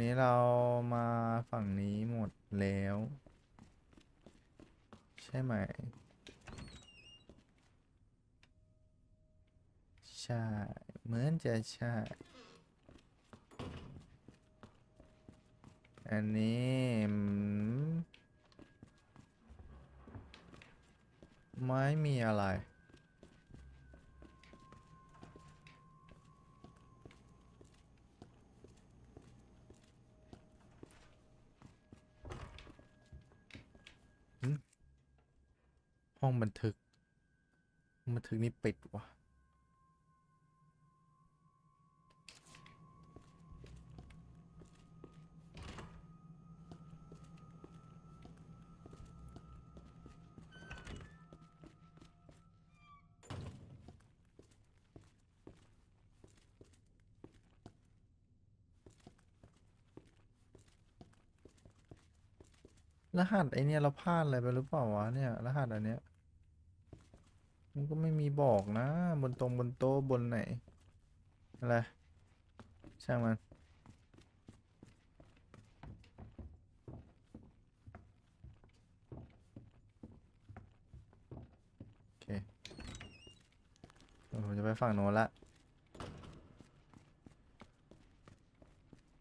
นี้เรามาฝั่งนี้หมดแล้ว ใช่ไหม ใช่ เหมือนจะใช่ อันนี้ไม่มีอะไร ห้องบันทึกบันทึกนี่ปิดวะรหัสไอเนี่ยเราพลาดอะไรไปหรือเปล่าวะเนี่ย รหัสอันเนี้ย มันก็ไม่มีบอกนะ บนตรงบนโต๊ะบนไหน อะไร ช่างมัน โอเคเดี๋ยวผมจะไปฝั่งโน้นละ